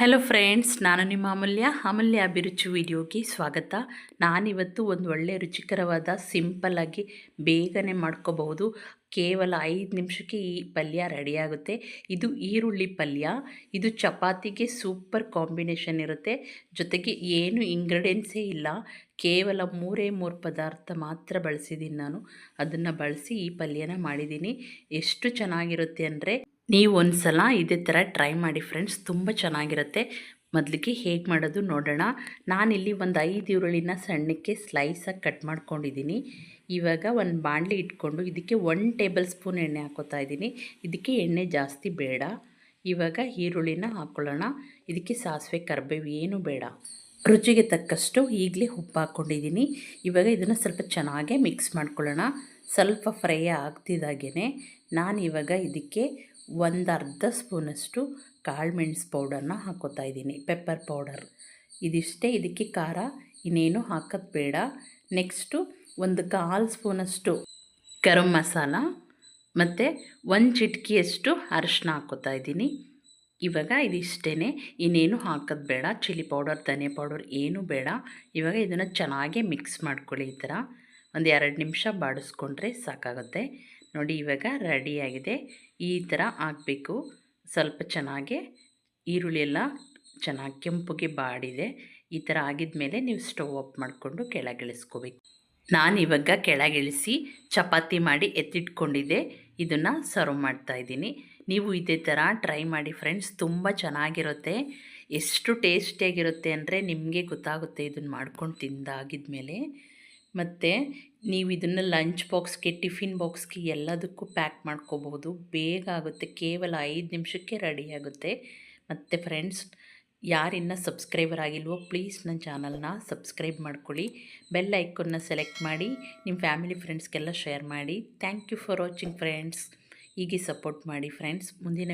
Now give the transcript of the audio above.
Hello friends ನಾನು ನಿಮ್ಮ ಅಮೂಲ್ಯ. ಅಮೂಲ್ಯ ಅಭಿರುಚಿ ವಿಡಿಯೋಗೆ ಸ್ವಾಗತ. ನಾನಿವತ್ತು ಒಂದು ಒಳ್ಳೆಯ ರುಚಿಕರವಾದ ಸಿಂಪಲ್ಲಾಗಿ ಬೇಗನೆ ಮಾಡ್ಕೋಬಹುದು. ಕೇವಲ ಐದು ನಿಮಿಷಕ್ಕೆ ಈ ಪಲ್ಯ ರೆಡಿಯಾಗುತ್ತೆ ಇದು ಈರುಳ್ಳಿ ಪಲ್ಯ. ಇದು ಚಪಾತಿಗೆ ಸೂಪರ್ ಕಾಂಬಿನೇಷನ್ ಇರುತ್ತೆ. ಜೊತೆಗೆ ಏನು ಇಂಗ್ರೀಡಿಯೆಂಟ್ಸೇ ಇಲ್ಲ. ಕೇವಲ ಮೂರೇ ಮೂರು ಪದಾರ್ಥ ಮಾತ್ರ ಬಳಸಿದ್ದೀನಿ ನಾನು. ಅದನ್ನು ಬಳಸಿ ಈ ಪಲ್ಯನ ಮಾಡಿದ್ದೀನಿ ಎಷ್ಟು ಚೆನ್ನಾಗಿರುತ್ತೆ ಅಂದರೆ ನೀವು ಒಂದು ಸಲ ಇದೇ ಥರ ಟ್ರೈ ಮಾಡಿ ಫ್ರೆಂಡ್ಸ್ ತುಂಬ ಚೆನ್ನಾಗಿರುತ್ತೆ. ಮೊದಲಿಗೆ ಹೇಗೆ ಮಾಡೋದು ನೋಡೋಣ. ನಾನಿಲ್ಲಿ ಒಂದು ಐದು ಈರುಳ್ಳಿನ ಸಣ್ಣಕ್ಕೆ ಸ್ಲೈಸಾಗಿ ಕಟ್ ಮಾಡ್ಕೊಂಡಿದ್ದೀನಿ ಇವಾಗ ಒಂದು ಬಾಣಲಿ ಇಟ್ಕೊಂಡು ಇದಕ್ಕೆ ಒನ್ ಟೇಬಲ್ ಸ್ಪೂನ್ ಎಣ್ಣೆ ಹಾಕೋತಾ ಇದ್ದೀನಿ ಇದಕ್ಕೆ ಎಣ್ಣೆ ಜಾಸ್ತಿ ಬೇಡ. ಇವಾಗ ಈರುಳ್ಳಿನ ಹಾಕ್ಕೊಳ್ಳೋಣ ಇದಕ್ಕೆ ಸಾಸಿವೆ, ಕರಿಬೇವು ಏನು ಬೇಡ. ರುಚಿಗೆ ತಕ್ಕಷ್ಟು ಈಗಲೇ ಉಪ್ಪು ಹಾಕ್ಕೊಂಡಿದ್ದೀನಿ ಇವಾಗ ಇದನ್ನು ಸ್ವಲ್ಪ ಚೆನ್ನಾಗೇ ಮಿಕ್ಸ್ ಮಾಡ್ಕೊಳ್ಳೋಣ. ಸ್ವಲ್ಪ ಫ್ರೈ ಆಗ್ತಿದ್ದಾಗೇ ನಾನು ಇವಾಗ ಇದಕ್ಕೆ ಒಂದು ಅರ್ಧ ಸ್ಪೂನಷ್ಟು ಕಾಳು ಮೆಣಸು ಪೌಡರ್ನ ಹಾಕೋತಾ ಇದ್ದೀನಿ ಪೆಪ್ಪರ್ ಪೌಡರ್ ಇದಿಷ್ಟೇ, ಇದಕ್ಕೆ ಖಾರ ಇನ್ನೇನು ಹಾಕೋದು ಬೇಡ. ನೆಕ್ಸ್ಟು ಒಂದು ಕಾಲು ಸ್ಪೂನಷ್ಟು ಗರಂ ಮಸಾಲ ಮತ್ತು ಒಂದು ಚಿಟಕಿಯಷ್ಟು ಅರಶಿನ ಹಾಕೋತಾ ಇದ್ದೀನಿ. ಇವಾಗ ಇದಿಷ್ಟೇ ಇನ್ನೇನು ಹಾಕೋದು ಬೇಡ. ಚಿಲ್ಲಿ ಪೌಡರ್, ಧನಿಯಾ ಪೌಡರ್ ಏನೂ ಬೇಡ. ಇವಾಗ ಇದನ್ನು ಚೆನ್ನಾಗೇ ಮಿಕ್ಸ್ ಮಾಡ್ಕೊಳ್ಳಿ ಈ ಥರ. ಒಂದು ಎರಡು ನಿಮಿಷ ಬಾಡಿಸ್ಕೊಂಡ್ರೆ ಸಾಕಾಗುತ್ತೆ. ನೋಡಿ ಇವಾಗ ರೆಡಿಯಾಗಿದೆ ಈ ಥರ ಹಾಕಬೇಕು. ಸ್ವಲ್ಪ ಚೆನ್ನಾಗೆ ಈರುಳ್ಳಿ ಎಲ್ಲ ಚೆನ್ನಾಗಿ ಕೆಂಪುಗೆ ಬಾಡಿದೆ. ಈ ಥರ ಆಗಿದ ಮೇಲೆ ನೀವು ಸ್ಟವ್ ಆಫ್ ಮಾಡಿಕೊಂಡು ಕೆಳಗಿಳಿಸ್ಕೋಬೇಕು. ನಾನು ಇವಾಗ ಕೆಳಗಿಳಿಸಿ ಚಪಾತಿ ಮಾಡಿ ಎತ್ತಿಟ್ಕೊಂಡಿದ್ದೆ. ಇದನ್ನು ಸರ್ವ್ ಮಾಡ್ತಾಯಿದ್ದೀನಿ ನೀವು ಇದೇ ಥರ ಟ್ರೈ ಮಾಡಿ ಫ್ರೆಂಡ್ಸ್ ತುಂಬ ಚೆನ್ನಾಗಿರುತ್ತೆ. ಎಷ್ಟು ಟೇಸ್ಟಿಯಾಗಿರುತ್ತೆ ಅಂದರೆ ನಿಮಗೆ ಗೊತ್ತಾಗುತ್ತೆ ಇದನ್ನು ಮಾಡ್ಕೊಂಡು ತಿಂದಾಗಿದ ಮೇಲೆ ಮತ್ತು ನೀವು ಇದನ್ನು ಲಂಚ್ ಬಾಕ್ಸ್ಗೆ ಟಿಫಿನ್ ಬಾಕ್ಸ್ಗೆ ಎಲ್ಲದಕ್ಕೂ ಪ್ಯಾಕ್ ಮಾಡ್ಕೋಬಹುದು. ಬೇಗ ಆಗುತ್ತೆ, ಕೇವಲ ಐದು ನಿಮಿಷಕ್ಕೆ ರೆಡಿ ಆಗುತ್ತೆ. ಮತ್ತು ಫ್ರೆಂಡ್ಸ್ ಯಾರಿನ್ನ ಸಬ್ಸ್ಕ್ರೈಬರ್ ಆಗಿಲ್ವೋ ಪ್ಲೀಸ್ ನನ್ನ ಚಾನಲ್ನ ಸಬ್ಸ್ಕ್ರೈಬ್ ಮಾಡ್ಕೊಳ್ಳಿ. ಬೆಲ್ ಐಕನ್ನ ಸೆಲೆಕ್ಟ್ ಮಾಡಿ ನಿಮ್ಮ ಫ್ಯಾಮಿಲಿ ಫ್ರೆಂಡ್ಸ್ಗೆಲ್ಲ ಶೇರ್ ಮಾಡಿ. Thank you for watching friends ಹೀಗೆ ಸಪೋರ್ಟ್ ಮಾಡಿ ಫ್ರೆಂಡ್ಸ್ ಮುಂದಿನ